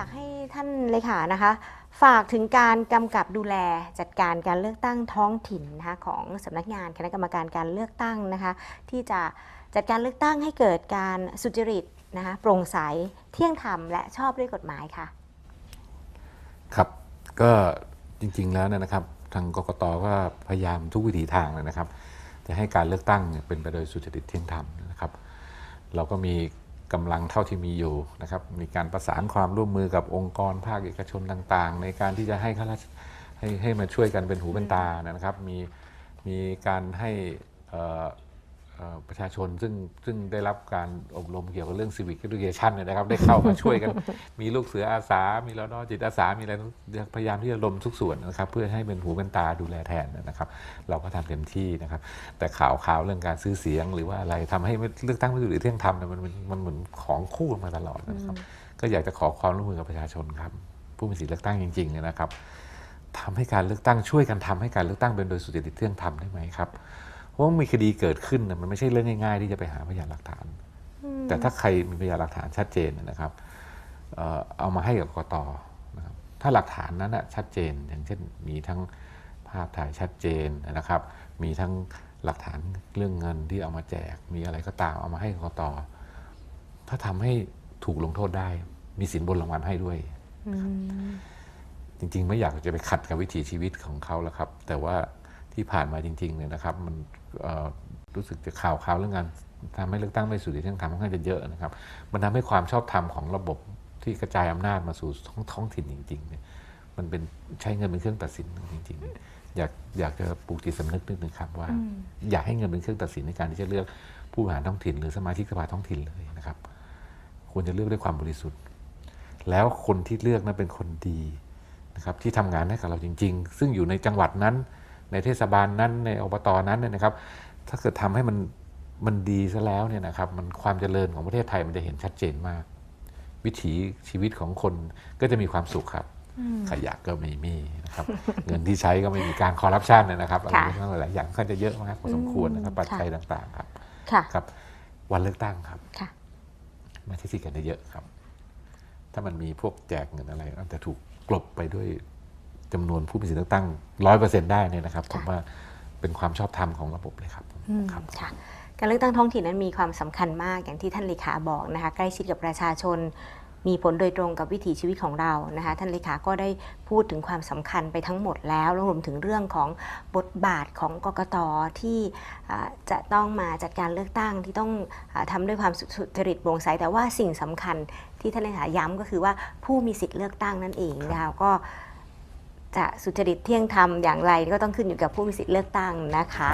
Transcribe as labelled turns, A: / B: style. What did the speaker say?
A: ากให้ท่านะคะ ฝากถึงการกำกับดูแลจัดการการเลือกตั้งท้องถิ่นนะคะของสำนักงานคณะกรรมการการเลือกตั้งนะคะ ที่จะจัดการเลือกตั้งให้เกิดการสุจริตนะคะโปร่งใสเที่ยงธรรมและชอบด้วยกฎหมายค่ะ
B: ครับก็จริงๆแล้วเนยนะครับ ทางกกตก็พยายามทุกวิถีทางเลยนะครับ จะให้การเลือกตั้งเนี่ยเป็นไปโดยสุจริตเที่ยงธรรมนะครับ เราก็มี กำลังเท่าที่มีอยู่นะครับมีการประสานความร่วมมือกับองค์กรภาคเอกชนต่างๆ ในการที่จะให้ข้าราชให้ให้มาช่วยกันเป็นหูเป็นตานะครับ มีมีการให้อ่อ ประชาชนซึ่งซึ่งได้รับการอบรมเกี่ยวกับเรื่อง civic education เนี่ยนะครับ ได้เข้ามาช่วยกัน มีลูกเสืออาสา มีรอดอจิตอาสา มีอะไรพยายามที่จะรวมทุกส่วนนะครับ เพื่อให้เป็นหูเป็นตาดูแลแทนนะครับ เราก็ทำเต็มที่นะครับ แต่ข่าวข่าวเรื่องการซื้อเสียงหรือว่าอะไรทำให้เลือกตั้งไม่อยู่หรือเที่ยงธรรมเนี่ยมันมันมันเหมือนของคู่กันมาตลอดนะครับ ก็อยากจะขอความร่วมมือกับประชาชนครับ ผู้มีสิทธิเลือกตั้งจริงๆเนี่ยนะครับทำให้การเลือกตั้งช่วยกันทำให้การเลือกตั้งเป็นโดยสุจริตเที่ยงธรรมได้ไหมครับเพ ราะว่ามีคดีเกิดขึ้นน่ะมันไม่ใช่เรื่องง่าย ๆ ที่จะไปหาพยานหลักฐาน แต่ถ้าใครมีพยานหลักฐานชัดเจนเนยนะครับเอ่อเอามาให้กับกกตนะครับถ้าหลักฐานนั้นนะชัดเจน อย่างเช่นมีทั้งภาพถ่ายชัดเจนนะครับ มีทั้งหลักฐานเรื่องเงินที่เอามาแจก มีอะไรก็ตามเอามาให้กกตถ้าทำให้ถูกลงโทษได้ มีสินบนรางวัลให้ด้วยจริงๆ ไม่อยากจะไปขัดกับวิถีชีวิตของเขาแล้วครับ แต่ว่า ที่ผ่านมาจริงๆเนี่ยนะครับ มันเอ่อรู้สึกจะข่าวข่าวเรื่องการทำให้เลือกตั้งไม่สุจริตเที่ยงธรรมค่อนข้างจะเยอะนะครับ มันทำให้ความชอบธรรมของระบบที่กระจายอำนาจมาสู่ท้องท้องถิ่นจริงๆเนี่ยมันเป็นใช้เงินเป็นเครื่องตัดสินจริงๆ อยากอยากจะปลูกจิตสำนึกนิดนึงครับว่า อยากให้เงินเป็นเครื่องตัดสินในการที่จะเลือกผู้บริหารท้องถิ่น หรือสมาชิกสภาท้องถิ่นเลยนะครับ ควรจะเลือกด้วยความบริสุทธิ์ แล้วคนที่เลือกนั้นเป็นคนดีนะครับที่ทำงานให้กับเราจริง ๆ ซึ่งอยู่ในจังหวัดนั้น ในเทศบาลนั้นในอบตนั้นเนี่ยนะครับ ถ้าเกิดทำให้มันมันดีซะแล้วเนี่ยนะครับมันความเจริญของประเทศไทยมันจะเห็นชัดเจนมาก วิถีชีวิตของคนก็จะมีความสุขครับ ขยะก็ไม่มีนะครับ เงินที่ใช้ก็ไม่มีการคอร์รัปชันนะครับอะไร
A: ค่ะ
B: ทั้งหลายอย่างก็จะเยอะมากพอสมควรนะครับปัจจัยต่าง ๆ ครับ
A: ค่ะ
B: ครับ วันเลือกตั้งครับ
A: ค่ะ
B: มาที่สิทธิ์กันเยอะๆครับ ถ้ามันมีพวกแจกเงินอะไรอาจจะถูกกลบไปด้วย จำนวนผู้มีสิทธิเลือกตั้งร้อยเปอร์เซ็นต์ได้เนี่ยนะครับผมว่าเป็นความชอบธรรมของระบบเลยครับ
A: อืม
B: ครับ
A: ค่ะการเลือกตั้งท้องถิ่นนั้นมีความสำคัญมากอย่างที่ท่านเลขาบอกนะคะใกล้ชิดกับประชาชน มีผลโดยตรงกับวิถีชีวิตของเรานะคะท่านเลขาก็ได้พูดถึงความสำคัญไปทั้งหมดแล้วแล้วรวมถึงเรื่องของบทบาทของกกตที่อ่าจะต้องมาจัดการเลือกตั้งที่ต้องอาทำด้วยความสุจริตโปร่งใสแต่ว่าสิ่งสำคัญที่ท่านเลขาย้ำก็คือว่าผู้มีสิทธิ์เลือกตั้งนั่นเองนะคะก็ จะสุจริตเที่ยงธรรมอย่างไรก็ต้องขึ้นอยู่กับผู้มีสิทธิ์เลือกตั้งนะคะ